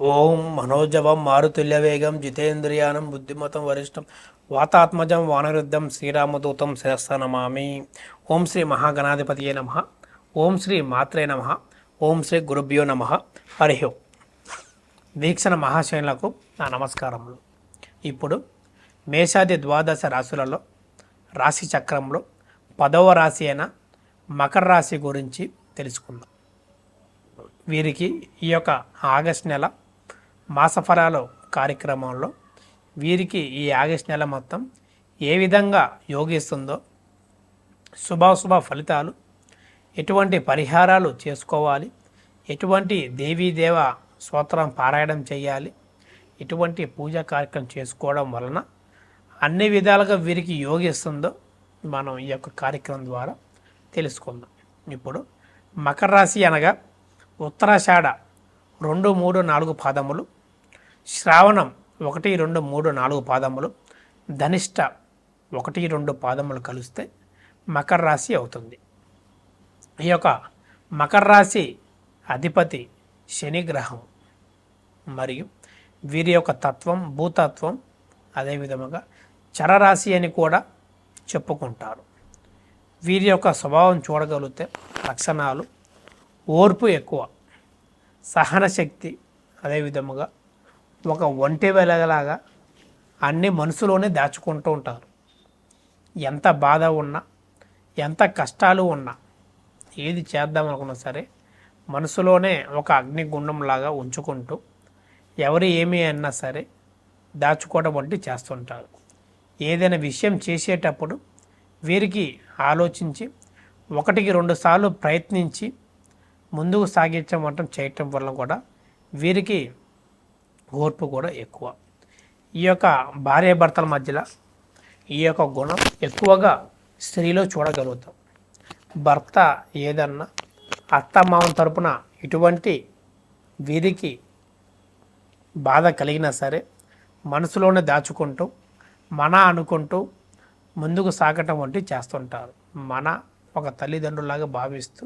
ఓం మనోజవం మారుతుల్యవేగం జితేంద్రియానం బుద్ధిమతం వరిష్టం వాతాత్మజం వానరుద్ధం శ్రీరామదూతం శిరస్థనమామి ఓం శ్రీ మహాగణాధిపతియే నమ. ఓం శ్రీ మాత్రే నమ. ఓం శ్రీ గురుభ్యో నమ. హరి ఓం. వీక్షణ మహాశైనులకు నా నమస్కారములు. ఇప్పుడు మేషాది ద్వాదశ రాశులలో రాశి చక్రంలో పదవ రాశి అయిన మకర రాశి గురించి తెలుసుకుందాం. వీరికి ఈ యొక్క ఆగస్ట్ నెల మాసఫలాలు కార్యక్రమంలో వీరికి ఈ ఆగస్ట్ నెల మొత్తం ఏ విధంగా యోగిస్తుందో శుభాశుభ ఫలితాలు ఎటువంటి పరిహారాలు చేసుకోవాలి ఎటువంటి దేవీదేవ స్తోత్రం పారాయణం చేయాలి ఎటువంటి పూజా కార్యక్రమం చేసుకోవడం వలన అన్ని విధాలుగా వీరికి యోగిస్తుందో మనం ఈ యొక్క కార్యక్రమం ద్వారా తెలుసుకుందాం. ఇప్పుడు మకర రాశి అనగా ఉత్తరాషాఢ రెండు మూడు నాలుగు పాదములు. శ్రావణం ఒకటి రెండు మూడు నాలుగు పాదములు. ధనిష్ట ఒకటి రెండు పాదములు కలిస్తే మకర రాశి అవుతుంది. ఈ యొక్క మకర రాశి అధిపతి శనిగ్రహం మరియు వీరి యొక్క తత్వం భూతత్వం అదేవిధముగా చరరాశి అని కూడా చెప్పుకుంటారు. వీరి యొక్క స్వభావం చూడగలిగితే లక్షణాలు ఓర్పు ఎక్కువ. సహన శక్తి అదేవిధముగా ఒక ఒంటి వెలగలాగా అన్ని మనసులోనే దాచుకుంటూ ఉంటారు. ఎంత బాధ ఉన్నా ఎంత కష్టాలు ఉన్నా ఏది చేద్దాం అనుకున్నా సరే మనసులోనే ఒక అగ్నిగుండంలాగా ఉంచుకుంటూ ఎవరు ఏమి అన్నా సరే దాచుకోవడం వంటి చేస్తుంటారు. ఏదైనా విషయం చేసేటప్పుడు వీరికి ఆలోచించి ఒకటికి రెండుసార్లు ప్రయత్నించి ముందుకు సాగించమంటం చేయటం వల్ల కూడా వీరికి ఓర్పు కూడా ఎక్కువ. ఈ యొక్క భార్యాభర్తల మధ్యలో ఈ యొక్క గుణం ఎక్కువగా స్త్రీలో చూడగలుగుతాం. భర్త ఏదన్నా అత్తమామ తరపున ఇటువంటి వీరికి బాధ కలిగినా సరే మనసులోనే దాచుకుంటూ మన అనుకుంటూ ముందుకు సాగటం వంటివి చేస్తుంటారు. మన ఒక తల్లిదండ్రులాగా భావిస్తూ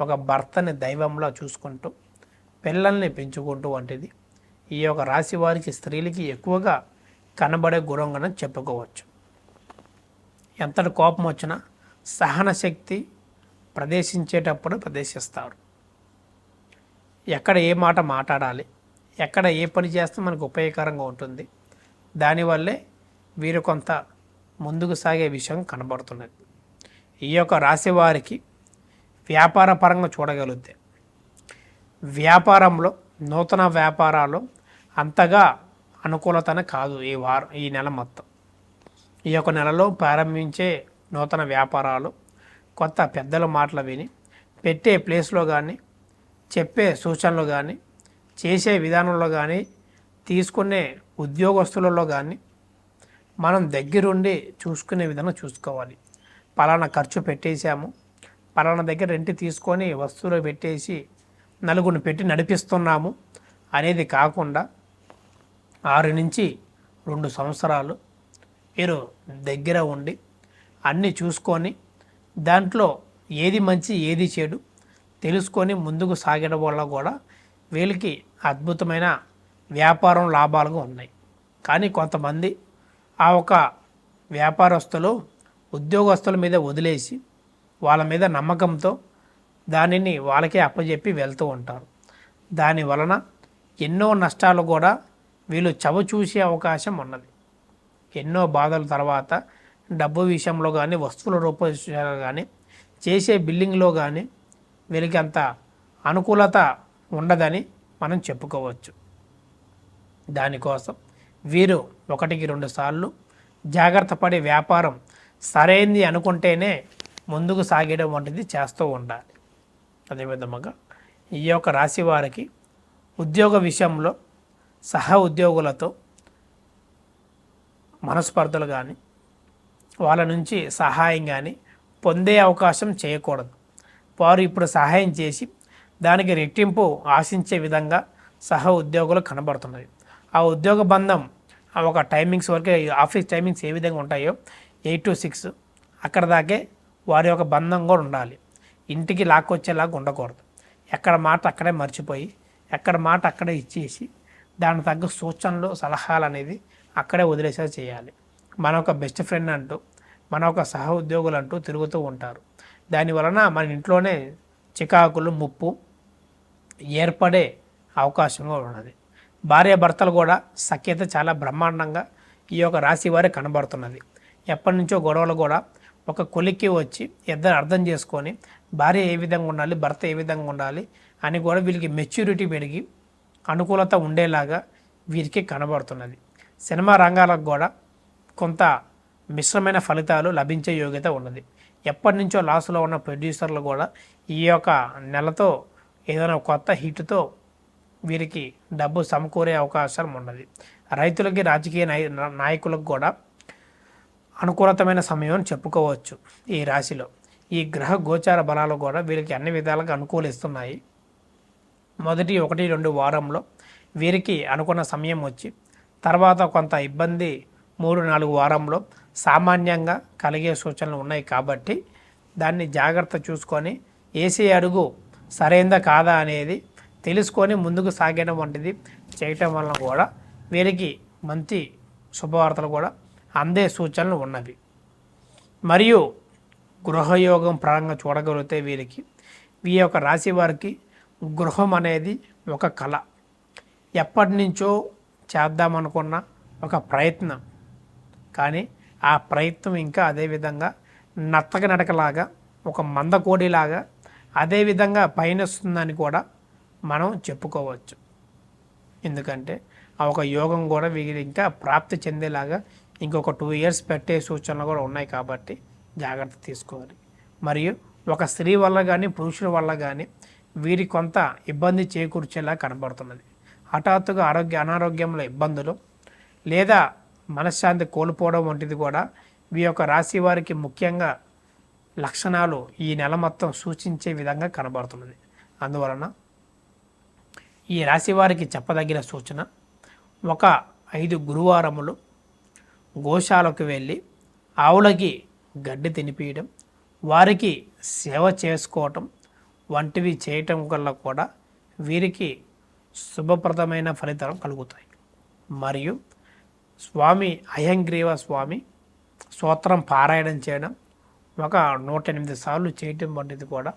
ఒక భర్తని దైవంలా చూసుకుంటూ పిల్లల్ని పెంచుకుంటూ వంటిది. ఈ యొక్క రాశి వారికి స్త్రీలకి ఎక్కువగా కనబడే గుణంగా చెప్పుకోవచ్చు. ఎంతటి కోపం వచ్చినా సహన శక్తి ప్రదేశించేటప్పుడు ప్రదేశిస్తారు. ఎక్కడ ఏ మాట మాట్లాడాలి ఎక్కడ ఏ పని చేస్తే మనకు ఉపయోగకరంగా ఉంటుంది దానివల్లే వీరు కొంత ముందుకు సాగే విషయం కనబడుతున్నది. ఈ యొక్క రాశి వారికి వ్యాపార పరంగా చూడగలిగితే వ్యాపారంలో నూతన వ్యాపారాలు అంతగా అనుకూలతన కాదు ఈ వారం ఈ నెల మొత్తం. ఈ యొక్క నెలలో ప్రారంభించే నూతన వ్యాపారాలు కొత్త పెద్దల మాటలు విని పెట్టే ప్లేస్లో కానీ చెప్పే సూచనలు కానీ చేసే విధానంలో కానీ తీసుకునే ఉద్యోగస్తులలో కానీ మనం దగ్గరుండి చూసుకునే విధంగా చూసుకోవాలి. పలానా ఖర్చు పెట్టేశాము పలానా దగ్గర రెంట్ తీసుకొని వస్తువులు పెట్టేసి నలుగురిని పెట్టి నడిపిస్తున్నాము. అనేది కాకుండా ఆరు నుంచి రెండు సంవత్సరాలు మీరు దగ్గర ఉండి అన్నీ చూసుకొని దాంట్లో ఏది మంచి ఏది చెడు తెలుసుకొని ముందుకు సాగడం వల్ల కూడా వీళ్ళకి అద్భుతమైన వ్యాపారం లాభాలుగా ఉన్నాయి. కానీ కొంతమంది ఆ ఒక వ్యాపారస్తులు ఉద్యోగస్తుల మీద వదిలేసి వాళ్ళ మీద నమ్మకంతో దానిని వాళ్ళకే అప్పజెప్పి వెళ్తూ ఉంటారు. దాని వలన ఎన్నో నష్టాలు కూడా వీళ్ళు చవ చూసే అవకాశం ఉన్నది. ఎన్నో బాధల తర్వాత డబ్బు విషయంలో కానీ వస్తువుల రూపంలో కానీ చేసే బిల్లింగ్లో కానీ వీళ్ళకి అంత అనుకూలత ఉండదని మనం చెప్పుకోవచ్చు. దానికోసం వీరు ఒకటికి రెండు సార్లు జాగ్రత్త పడే వ్యాపారం సరైంది అనుకుంటేనే ముందుకు సాగడం వంటిది చేస్తూ ఉండాలి. అదేవిధముగా ఈ యొక్క రాశి వారికి ఉద్యోగ విషయంలో సహ ఉద్యోగులతో మనస్పర్ధలు కానీ వాళ్ళ నుంచి సహాయం కానీ పొందే అవకాశం చేయకూడదు. వారు ఇప్పుడు సహాయం చేసి దానికి రెట్టింపు ఆశించే విధంగా సహ ఉద్యోగులు కనబడుతున్నాయి ఆ ఉద్యోగ బంధం ఆ ఒక టైమింగ్స్ వరకే ఆఫీస్ టైమింగ్స్ ఏ విధంగా ఉంటాయో ఎయిట్ టు సిక్స్ అక్కడ దాకే వారి యొక్క బంధం కూడా ఉండాలి. ఇంటికి లాక్కొచ్చేలాగా ఉండకూడదు. ఎక్కడ మాట అక్కడే మర్చిపోయి ఎక్కడ మాట అక్కడే ఇచ్చేసి దానికి తగ్గ సూచనలు సలహాలు అనేది అక్కడే వదిలేసేలా చేయాలి. మన ఒక బెస్ట్ ఫ్రెండ్ అంటూ మన ఒక సహ ఉద్యోగులు అంటూ తిరుగుతూ ఉంటారు. దాని వలన మన ఇంట్లోనే చికాకులు ముప్పు ఏర్పడే అవకాశంగా ఉన్నది. భార్య భర్తలు కూడా సఖ్యత చాలా బ్రహ్మాండంగా ఈ యొక్క రాశి వారి కనబడుతున్నది. ఎప్పటి నుంచో గొడవలు కూడా ఒక కొలిక్కి వచ్చి ఇద్దరు అర్థం చేసుకొని భార్య ఏ విధంగా ఉండాలి భర్త ఏ విధంగా ఉండాలి అని కూడా వీళ్ళకి మెచ్యూరిటీ పెరిగి అనుకూలత ఉండేలాగా వీరికి కనబడుతున్నది. సినిమా రంగాలకు కూడా కొంత మిశ్రమైన ఫలితాలు లభించే యోగ్యత ఉన్నది. ఎప్పటి నుంచో లాస్లో ఉన్న ప్రొడ్యూసర్లు కూడా ఈ యొక్క నెలతో ఏదైనా కొత్త హిట్తో వీరికి డబ్బు సమకూరే అవకాశం ఉన్నది. రైతులకి రాజకీయ నాయ నాయకులకు కూడా అనుకూలతమైన సమయం అని చెప్పుకోవచ్చు ఈ రాశిలో. ఈ గ్రహ గోచార బలాలు కూడా వీరికి అన్ని విధాలుగా అనుకూలిస్తున్నాయి. మొదటి ఒకటి రెండు వారంలో వీరికి అనుకున్న సమయం వచ్చి తర్వాత కొంత ఇబ్బంది మూడు నాలుగు వారంలో సామాన్యంగా కలిగే సూచనలు ఉన్నాయి కాబట్టి దాన్ని జాగ్రత్త చూసుకొని ఏసీ అడుగు సరైందా కాదా అనేది తెలుసుకొని ముందుకు సాగడం వంటిది చేయటం వలన కూడా వీరికి మంచి శుభవార్తలు కూడా అందే సూచనలు ఉన్నవి. మరియు గృహయోగం ప్రారంభంగా చూడగలిగితే వీరికి ఈ యొక్క రాశి వారికి గృహం అనేది ఒక కళ. ఎప్పటి నుంచో చేద్దామనుకున్న ఒక ప్రయత్నం. కానీ ఆ ప్రయత్నం ఇంకా అదేవిధంగా నత్తక నడకలాగా ఒక మందకోడిలాగా అదేవిధంగా పయనిస్తుందని కూడా మనం చెప్పుకోవచ్చు. ఎందుకంటే ఆ ఒక యోగం కూడా వీరి ఇంకా ప్రాప్తి చెందేలాగా ఇంకొక టూ ఇయర్స్ పెట్టే సూచనలు కూడా ఉన్నాయి కాబట్టి జాగ్రత్త తీసుకోవాలి. మరియు ఒక స్త్రీ వల్ల కానీ పురుషుల వల్ల కానీ వీరి కొంత ఇబ్బంది చేకూర్చేలా కనబడుతున్నది. హఠాత్తుగా ఆరోగ్య అనారోగ్యంలో ఇబ్బందులు లేదా మనశ్శాంతి కోల్పోవడం వంటిది కూడా మీ యొక్క రాశి వారికి ముఖ్యంగా లక్షణాలు ఈ నెల మొత్తం సూచించే విధంగా కనబడుతున్నది. అందువలన ఈ రాశి వారికి చెప్పదగిన సూచన ఒక ఐదు గురువారములు గోశాలకు వెళ్ళి ఆవులకి గడ్డి తినిపించడం వారికి సేవ చేసుకోవటం వంటివి చేయటం వల్ల కూడా వీరికి శుభప్రదమైన ఫలితాలు కలుగుతాయి. మరియు స్వామి అయంగ్రీవ స్వామి స్తోత్రం పారాయణం చేయడం ఒక నూట ఎనిమిది సార్లు చేయటం వంటిది కూడా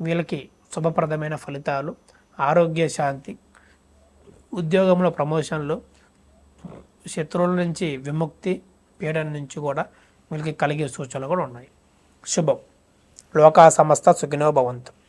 వీళ్ళకి శుభప్రదమైన ఫలితాలు ఆరోగ్య శాంతి ఉద్యోగంలో ప్రమోషన్లు శత్రువుల నుంచి విముక్తి పీడన నుంచి కూడా వీళ్ళకి కలిగే సూచనలు కూడా ఉన్నాయి. శుభం. లోకా సమస్త సుఖినో భవంతు.